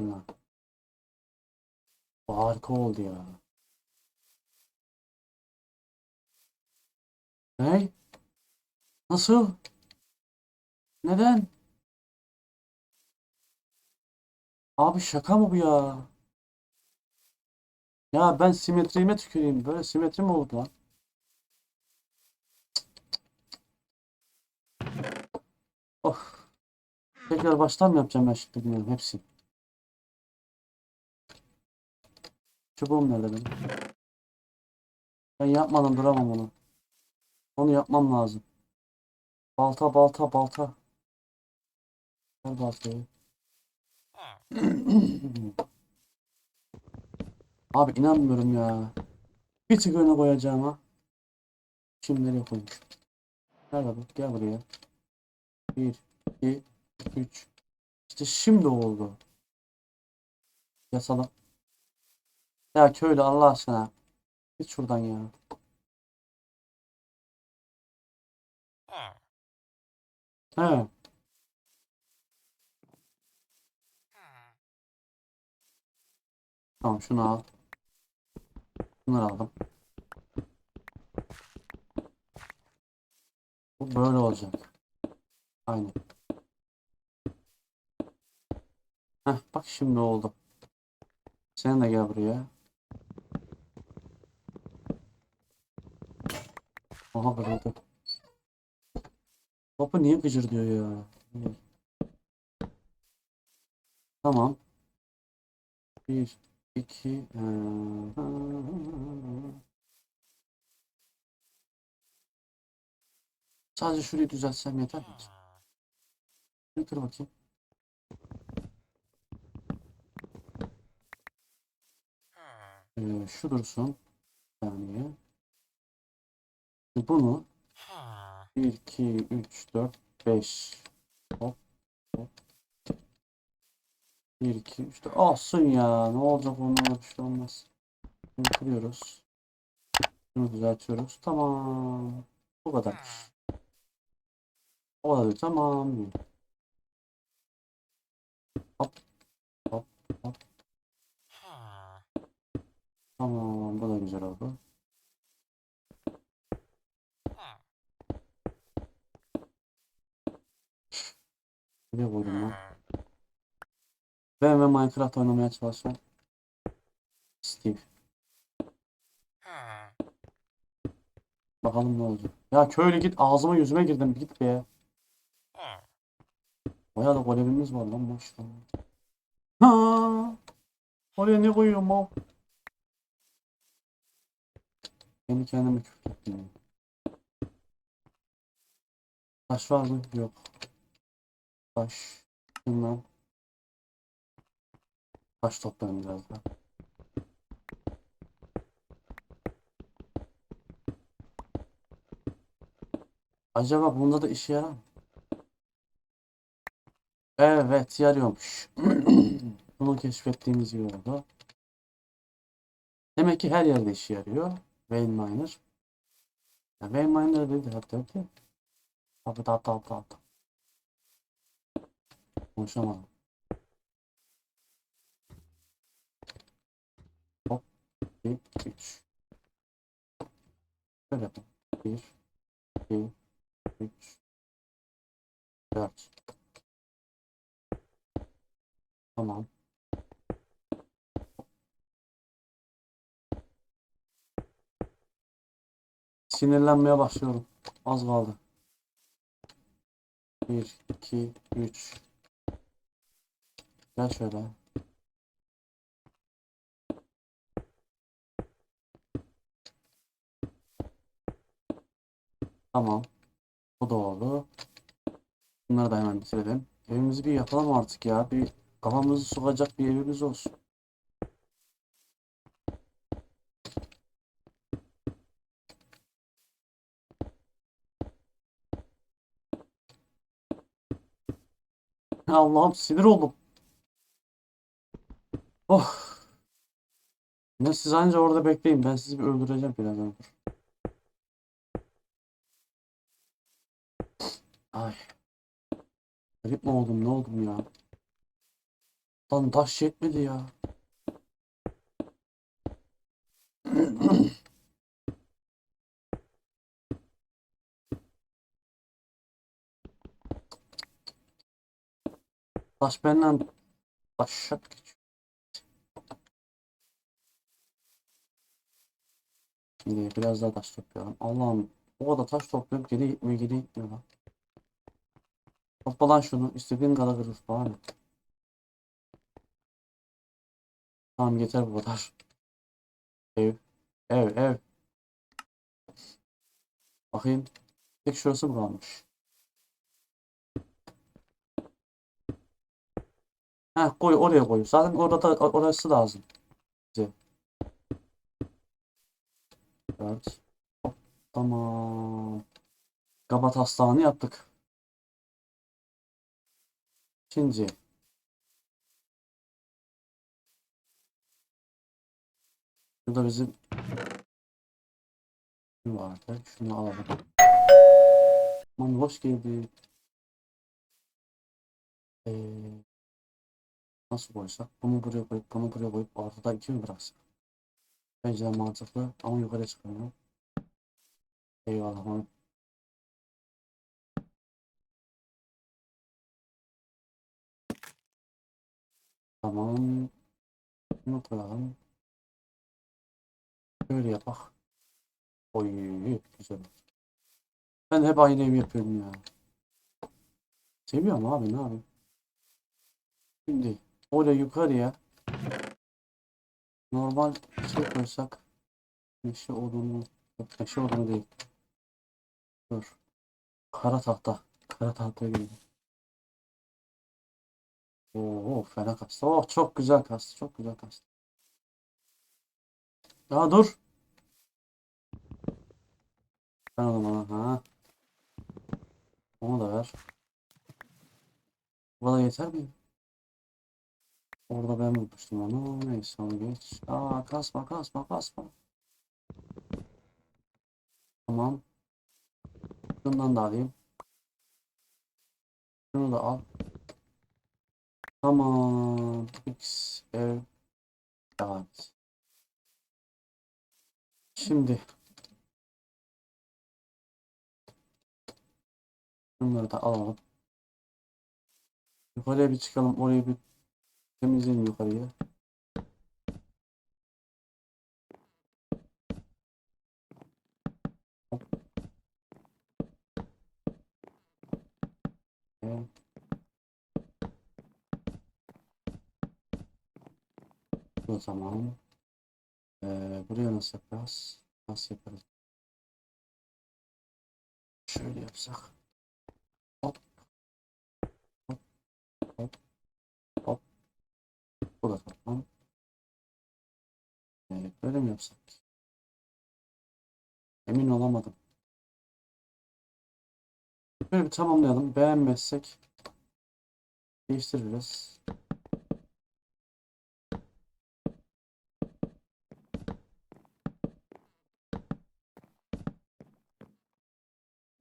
Bismillah. Bu harika oldu ya. Ne? Nasıl? Neden? Abi şaka mı bu ya? Ya ben simetriğime tüküreyim. Böyle simetri mi oldu lan? Of. Tekrar baştan mı yapacağım ben şimdi bilmiyorum hepsi. Çubuğum nerede benim? Ben yapmadan duramam onu. Onu yapmam lazım. Balta balta balta. Ver baltayı. Abi inanmıyorum ya. Bir tık öne koyacağım ha. Şimdi nereye? Nerede bu? Gel buraya. Bir, iki, üç. İşte şimdi oldu. Yasalım. Ya köylü Allah aşkına. Git şuradan ya. He. Tamam şunu al. Bunları aldım. Bu böyle olacak. Aynen. Heh, bak şimdi oldu. Sen de gel buraya. Aha kırıldı. Kapı niye gıcır diyor ya? Tamam. Bir, iki, Sadece şurayı düzeltsem yeter mi? Kır bakayım. Ee, şu dursun. Bir saniye. Bunu 1, 2, 3, 4, 5. Hop. Hop. 1, 2, 3, 4. Olsun ya. Ne olacak onunla bir şey olmaz. Bunu kırıyoruz. Bunu düzeltiyoruz. Tamam. Bu kadar. O da tamam. Hop. Hop. Hop. Tamam. Bu da güzel oldu. Nereye koydum lan? Ben ve Minecraft oynamaya çalışan Steve. Bakalım ne olacak. Ya köylü git ağzıma yüzüme girdim git be. Bayağı da golemimiz var lan maşallah. Ha! Oraya ne koyuyorum mal? Kendi kendime küfrettim. ya. Taş var mı? Yok. Taş. Bilmem. Taş toplarım biraz daha. Acaba bunda da işe yarar mı? Evet yarıyormuş. Bunu keşfettiğimiz iyi oldu. Demek ki her yerde işe yarıyor. Vein Miner. Ya Vein Miner dedi hatta. Hatta hatta hatta hatta. Konuşamadım. Hop. Bir, üç. Şöyle yapalım. Bir, iki, üç, dört. Tamam. Sinirlenmeye başlıyorum. Az kaldı. Bir, iki, üç. Gel şöyle. Tamam. Bu da oldu. Bunları da hemen bitirelim. Evimizi bir yapalım artık ya. Bir kafamızı sokacak bir evimiz olsun. Allah'ım sinir oldum. Oh. Ne siz anca orada bekleyin. Ben sizi bir öldüreceğim birazdan. Ay. Garip mi oldum? Ne oldum ya? Lan taş yetmedi ya. Taş benden taşak geçiyor. Şimdi biraz daha taş topluyorum. Allah'ım o kadar taş topluyorum geri gitmiyor geri gitmiyor lan. Topla lan şunu istediğin kadar kırır bari. Tamam yeter bu kadar. Ev. Ev ev. Bakayım. Tek şurası mı kalmış? Heh koy oraya koy. Zaten orada orası lazım. Bize. Evet. Tamam. Kabat hastane yaptık. Şimdi. Burada bizim ne vardı? Şunu alalım. Aman hoş geldin. Ee, nasıl koysak? Bunu buraya koyup bunu buraya koyup ortada iki mi bıraksak? Bence de mantıklı ama yukarı çıkmıyor. Eyvallah onu. Tamam. Bunu koyalım. Böyle yapak. Oy güzel. Ben hep aynı evi yapıyorum ya. Seviyorum abi ne yapayım. Şimdi oraya yukarıya normal şey koysak meşe odunu yok meşe odunu değil. Dur. Kara tahta. Kara tahtaya gidelim. Oo fena kastı. Oh çok güzel kastı. Çok güzel kastı. Ya dur. Ben onu bana ha. Onu da ver. Bu kadar yeter mi? Orada ben bulmuştum onu. Neyse onu geç. Aa kasma kasma kasma. Tamam. Şundan da alayım. Şunu da al. Tamam. X ev. Evet. Şimdi. Bunları da alalım. Yukarıya bir çıkalım. Orayı bir temizleyelim yukarıya. Bu tamam. Ee, buraya nasıl yaparız? Nasıl yaparız? Şöyle yapsak. Hop. Hop. Hop. Hop. Bu da tamam. Ee, böyle mi yapsak? Emin olamadım. Böyle bir tamamlayalım. Beğenmezsek değiştiririz.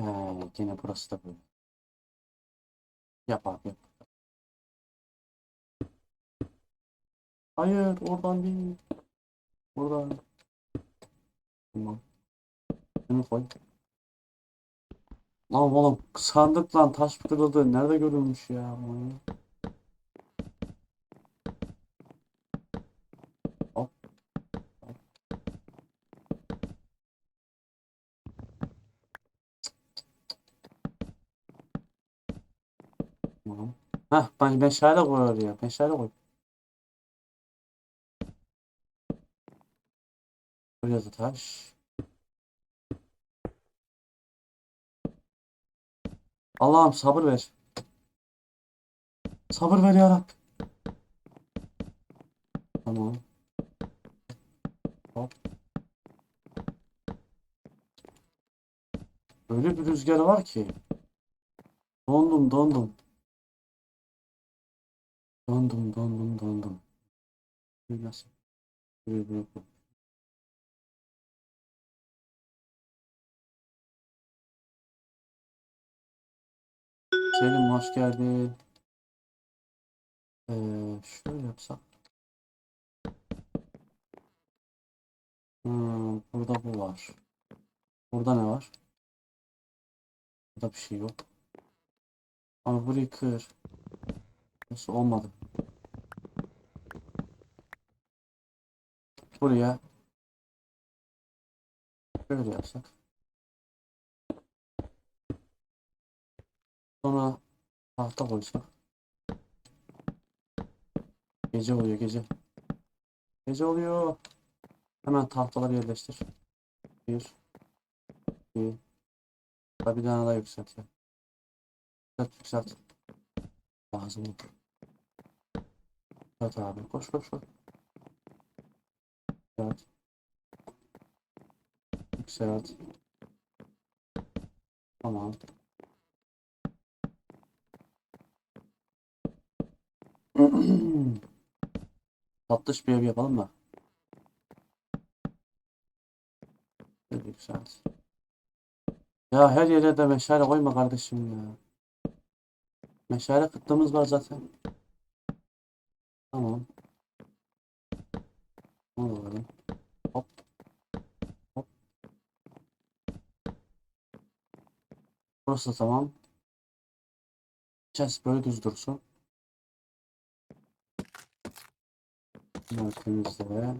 Ee, yine burası da böyle. Yap abi yap. Hayır oradan değil. Buradan. Tamam. Şunu koy. Lan oğlum sandık lan taş kırıldı. Nerede görülmüş ya? Hop. Hop. Tamam. Heh ben meşale koy oraya. Meşale koy. Da taş. Allah'ım sabır ver. Sabır ver ya Rabbi. Tamam. Hop. Öyle bir rüzgar var ki. Dondum dondum. Dondum dondum dondum. Nasıl? Böyle böyle Selim hoş geldin. Ee, şöyle yapsak. Hmm, burada bu var. Burada ne var? Burada bir şey yok. Ama burayı kır. Nasıl olmadı? Buraya şöyle yapsak. Sonra tahta koysak. Gece oluyor gece. Gece oluyor. Hemen tahtaları yerleştir. Bir. iki. Daha bir tane daha yükselt ya. Yükselt yükselt. Lazım. Evet abi koş koş koş. Yükselt. Yükselt. Tamam. Tatlış bir ev yapalım da. Şöyle yükselt. Ya her yere de meşale koyma kardeşim ya. Meşale kıtlığımız var zaten. Tamam. Alalım. Hop. Hop. Burası tamam. Chest böyle düz dursun. Bunları temizle.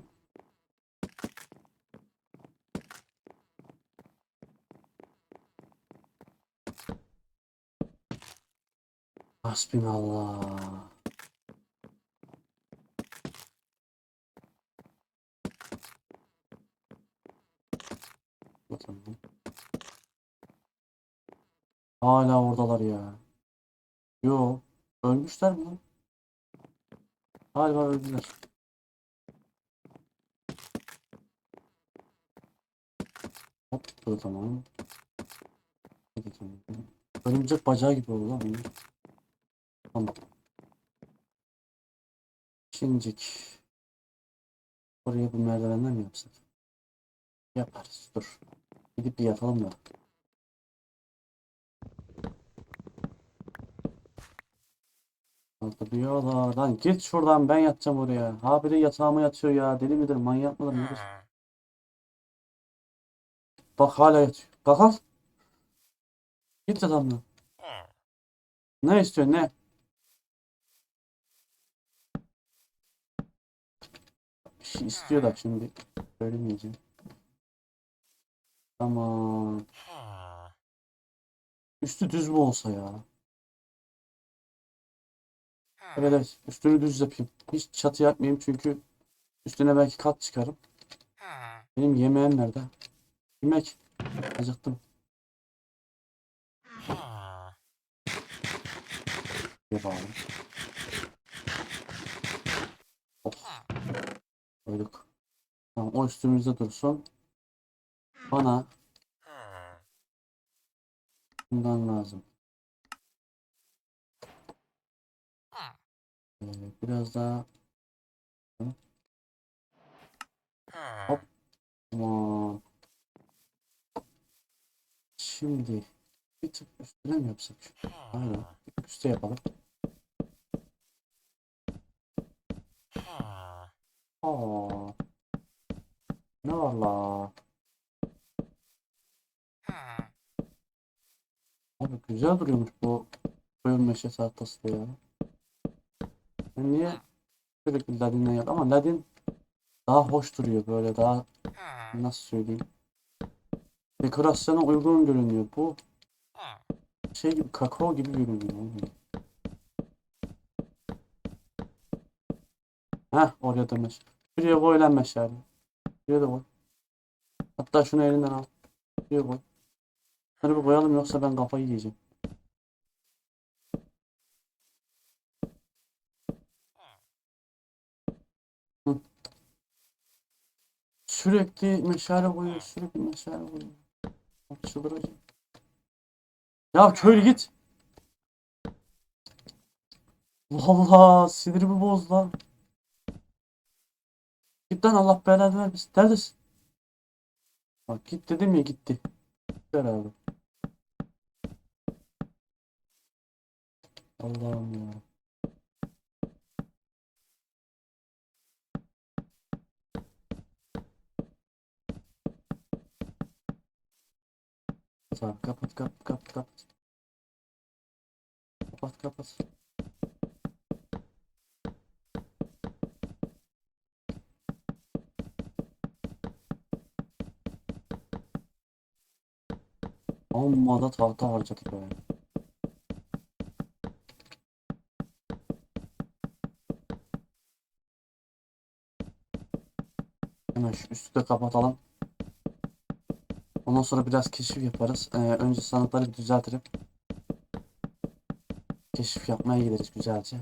Hasbinallah. Hala oradalar ya. Yo, ölmüşler mi? Galiba öldüler. Hop, da tamam. Örümcek bacağı gibi oldu bu. Tamam. Şimdilik oraya bu merdivenden mi yapsak? Yaparız. Dur. Gidip bir yatalım da. Kaldırıyorlar. Lan git şuradan ben yatacağım oraya. Habire yatağıma yatıyor ya. Deli midir? Manyak mıdır? Nedir? Bak hala yatıyor. Kalk al. Git yatağımdan. Ne istiyorsun ne? Bir şey istiyor da şimdi söylemeyeceğim. Tamam. Üstü düz mü olsa ya? Evet evet. Üstünü düz yapayım. Hiç çatı yapmayayım çünkü üstüne belki kat çıkarım. Benim yemeğim nerede? Yemek. Acıktım. Yapalım. Oh. Koyduk. Tamam o üstümüzde dursun. Bana bundan lazım. Ee, biraz daha Hop. Tamam. Şimdi bir tık üstüne mi yapsak? Aynen. Üste yapalım. Aa. Ne var la? Abi güzel duruyormuş bu koyun meşe tahtası da ya. Ben niye sürekli Ladin'le yap ama Ladin daha hoş duruyor böyle daha nasıl söyleyeyim dekorasyona uygun görünüyor bu. Şey gibi kakao gibi görünüyor. Heh oraya da meşale. Şuraya koy lan meşale. Şuraya da koy. Hatta şunu elinden al. Şuraya koy. Şunu bir koyalım yoksa ben kafayı yiyeceğim. Hı. Sürekli meşale koyuyor, sürekli meşale koyuyor. Ya köylü git. Vallahi sinirimi boz lan. Git lan Allah belanı vermesin. Neredesin? Bak git dedim ya gitti. Abi. Allah'ım ya. Kapat kapat kapat kapat kapat. Kapat kapat. Amma da tahta harcadık be. Hemen şu üstü de kapatalım. Ondan sonra biraz keşif yaparız. Ee, önce sandıkları bir düzeltip keşif yapmaya gideriz güzelce.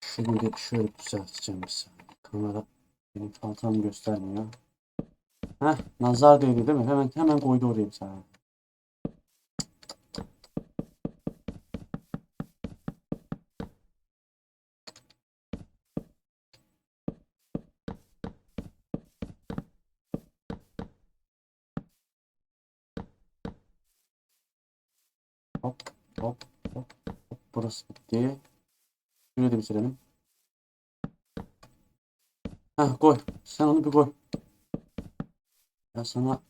Şunu bir şöyle düzelteceğim bir saniye. Kamera benim tahtamı göstermiyor. Heh, nazar değdi değil mi? Hemen hemen koydu oraya bir tane. Hop hop hop hop. Bitti. Şurayı da bitirelim. Heh koy. Sen onu bir koy. Ben sana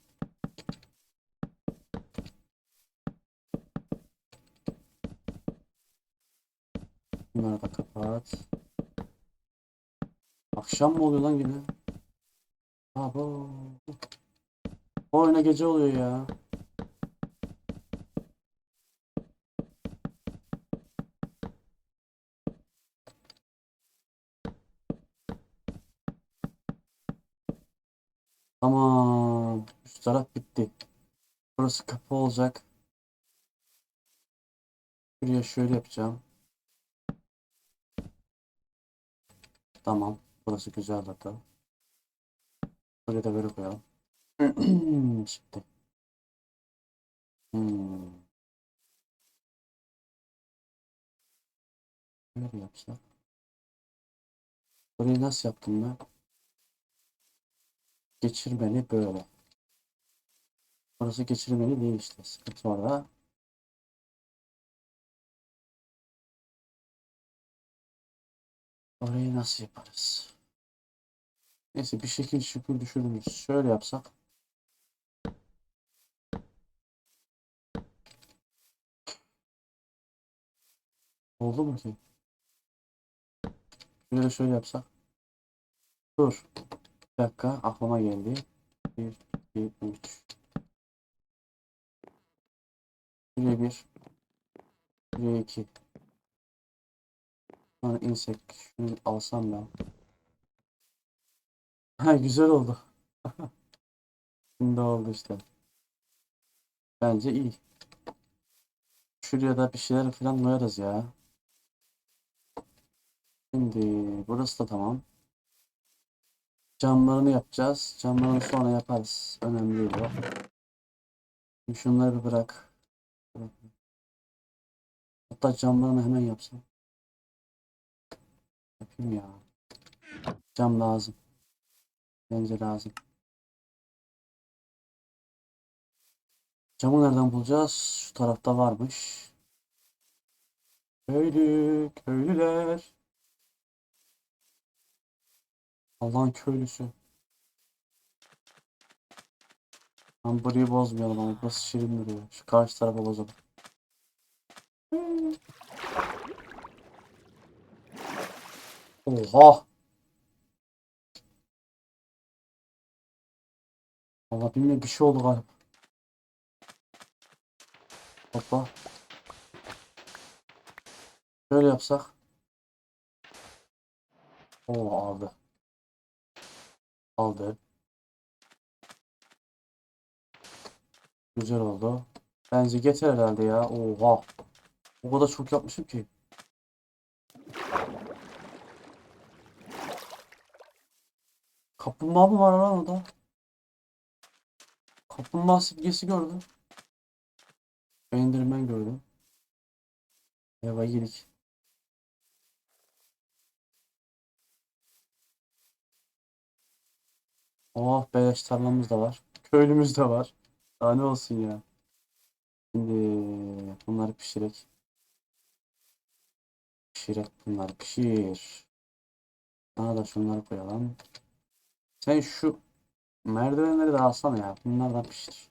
Bunları da kapat. Akşam mı oluyor lan yine? Abo. Oyuna gece oluyor ya. Burası kapı olacak. Buraya şöyle yapacağım. Tamam. Burası güzel hatta. Buraya da böyle koyalım. Şimdi. Hmm. Böyle yapsak. Burayı nasıl yaptım ben? Geçirmeli böyle. Burası geçirmeli değil işte. Sıkıntı orada. Orayı nasıl yaparız? Neyse bir şekil şükür düşürürüz. Şöyle yapsak. Oldu mu ki? Şöyle şöyle yapsak. Dur. Bir dakika aklıma geldi. 1, 2, 3. Şuraya 1. Şuraya 2. Sonra insek. Şunu alsam ben. Ha güzel oldu. Şimdi oldu işte. Bence iyi. Şuraya da bir şeyler falan koyarız ya. Şimdi burası da tamam. Camlarını yapacağız. Camlarını sonra yaparız. Önemli değil o. Şunları bir bırak. Hatta camlarını hemen yapsam. Yapayım ya. Cam lazım. Bence lazım. Camı nereden bulacağız? Şu tarafta varmış. Köylü, köylüler. Allah'ın köylüsü. Tam burayı bozmayalım ama burası şirin duruyor. Şu karşı tarafa bozalım. Oha! Allah bilmiyorum bir şey oldu galiba. Hoppa. Şöyle yapsak. Oo aldı. Aldı. Güzel oldu. Bence getir herhalde ya. Oha. O kadar çok yapmışım ki. Kaplumbağa mı var lan orada? Kaplumbağa simgesi gördüm. Enderman gördüm. Eva yedik. Oh beleş tarlamız da var. Köylümüz de var. Daha ne olsun ya. Şimdi bunları pişirek. Pişirek bunları pişir. Sana da şunları koyalım. Sen şu Merdivenleri de alsana ya. Bunlar da piştir.